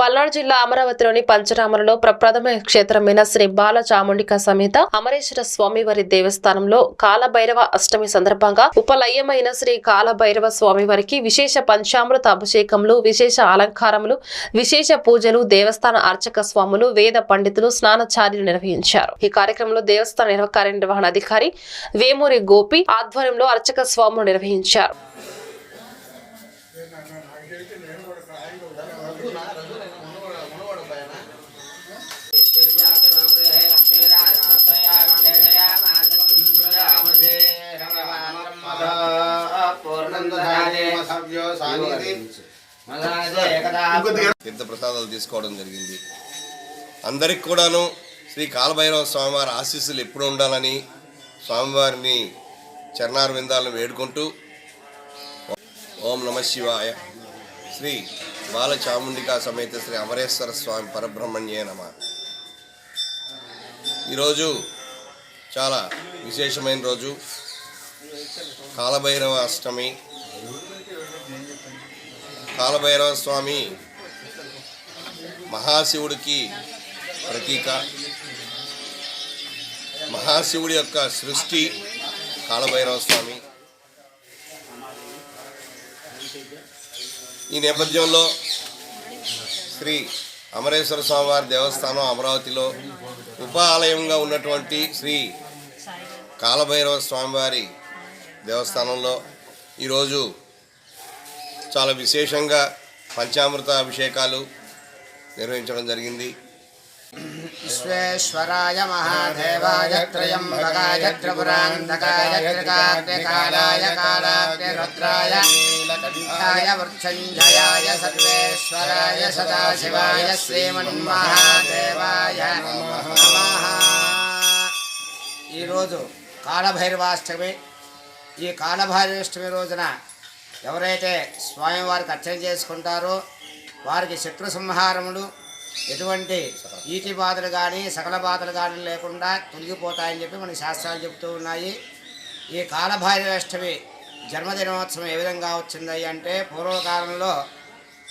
పల్నాడు జిల్లా అమరావతిలోని పంచరామలలో ప్రప్రథమ క్షేత్రమైన శ్రీ బాల చాముండిక సమేత అమరేశ్వర స్వామివారి దేవస్థానంలో కాలభైరవ అష్టమి సందర్భంగా ఉపలయమైన శ్రీ కాలభైరవ స్వామివారికి విశేష పంచామృత అభిషేకములు విశేష అలంకారములు విశేష పూజలు దేవస్థాన అర్చక స్వాములు వేద పండితులు స్నానచార్యులు నిర్వహించారు. ఈ కార్యక్రమంలో దేవస్థాన నిర్వ- కార్యనిర్వహణ అధికారి వేమూరి గోపి ఆధ్వర్యంలో అర్చక స్వాములు నిర్వహించారు. తీర్థ ప్రసాదాలు తీసుకోవడం జరిగింది. అందరికి కూడాను శ్రీ కాలభైరవ స్వామివారి ఆశీస్సులు ఎప్పుడు ఉండాలని స్వామివారిని చరణార్ విందాలను వేడుకుంటూ ఓం నమ శివాయ. శ్రీ బాల చాముండికా సమేత శ్రీ అమరేశ్వర స్వామి పరబ్రహ్మణ్యే నమ. ఈరోజు చాలా విశేషమైన రోజు. కాలభైరవ అష్టమి. కాలభైరవ స్వామి మహాశివుడికి ప్రతీక. మహాశివుడి యొక్క సృష్టి కాలభైరవ స్వామి. ఈ నేపథ్యంలో శ్రీ అమరేశ్వర స్వామివారి దేవస్థానం అమరావతిలో ఉప ఆలయంగా ఉన్నటువంటి శ్రీ కాలభైరవ స్వామివారి దేవస్థానంలో ఈరోజు చాలా విశేషంగా పంచామృత అభిషేకాలు నిర్వహించడం జరిగింది. విశ్వేశ్వరాయ మహాదేవాయ త్రయంబకాయ త్రిపురాంధకాయ త్రికాగ్నికాలాయ కాలాగ్ని రుద్రాయ నీలకంఠాయ వృక్షంజయాయ సర్వేశ్వరాయ సదాశివాయ శ్రీమన్మహాదేవాయ నమః. ఈరోజు కాలభైరవాష్టమి. ఈ కాలభైరవాష్టమి రోజున ఎవరైతే స్వామివారికి అర్చన చేసుకుంటారో వారికి శత్రు సంహారములు ఎటువంటి ఈటి బాధలు కానీ సకల బాధలు కానీ లేకుండా తొలగిపోతాయని చెప్పి మన శాస్త్రాలు చెబుతూ ఉన్నాయి. ఈ కాలభైరవేష్టమి జన్మదినోత్సవం ఏ విధంగా వచ్చింది అంటే పూర్వకాలంలో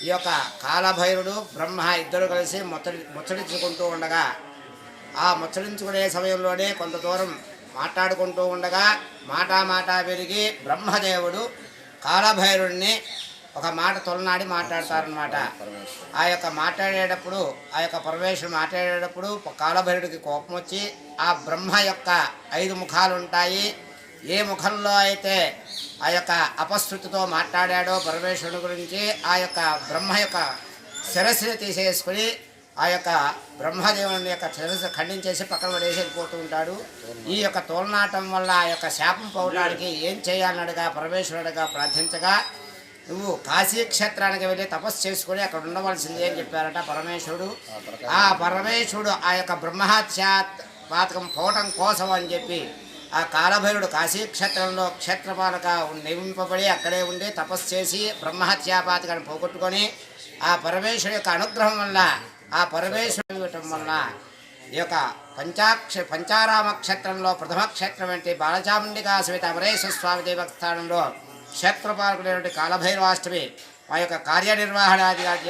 ఈ యొక్క కాలభైరుడు బ్రహ్మ ఇద్దరు కలిసి ముచ్చడి ముచ్చడించుకుంటూ ఉండగా ఆ ముచ్చడించుకునే సమయంలోనే కొంత దూరం మాట్లాడుకుంటూ ఉండగా మాటా మాటా పెరిగి బ్రహ్మదేవుడు కాలభైరుడిని ఒక మాట తొలనాడి మాట్లాడతారనమాట ఆ యొక్క మాట్లాడేటప్పుడు ఆ యొక్క పరమేశ్వరుడు మాట్లాడేటప్పుడు కాలభైరుడికి కోపం వచ్చి ఆ బ్రహ్మ యొక్క ఐదు ముఖాలు ఉంటాయి ఏ ముఖంలో అయితే ఆ యొక్క అపశృతితో మాట్లాడాడో పరమేశ్వరుని గురించి ఆ యొక్క బ్రహ్మ యొక్క శిరస్సుని తీసేసుకుని ఆ యొక్క బ్రహ్మదేవుని యొక్క శిరస్సు ఖండించేసి పక్కన పడేసి వెళ్ళిపోతూ ఉంటాడు. ఈ యొక్క తోలనాటం వల్ల ఆ యొక్క శాపం పోవడానికి ఏం చేయాలనడుగా పరమేశ్వరుడిగా ప్రార్థించగా నువ్వు కాశీ క్షేత్రానికి వెళ్ళి తపస్సు చేసుకుని అక్కడ ఉండవలసింది అని చెప్పారట పరమేశ్వరుడు. ఆ పరమేశ్వరుడు. ఆ యొక్క బ్రహ్మహత్యా పాతకం పోవటం కోసం అని చెప్పి ఆ కాలభైరుడు కాశీ క్షేత్రంలో క్షేత్రపాలక నియమింపబడి అక్కడే ఉండి తపస్సు చేసి బ్రహ్మహత్యాపాతకాన్ని పోగొట్టుకొని ఆ పరమేశ్వరుడు యొక్క అనుగ్రహం వల్ల ఆ పరమేశ్వరుడు ఇవ్వటం వల్ల ఈ యొక్క పంచాక్ష పంచారామ క్షేత్రంలో ప్రథమ క్షేత్రం ఏంటి? బాలచాముండిగా అమరేశ్వర స్వామి దేవస్థానంలో క్షేత్రపాలకుడైనటువంటి కాలభైరవాష్టమి ఆ యొక్క కార్యనిర్వహణాధికారి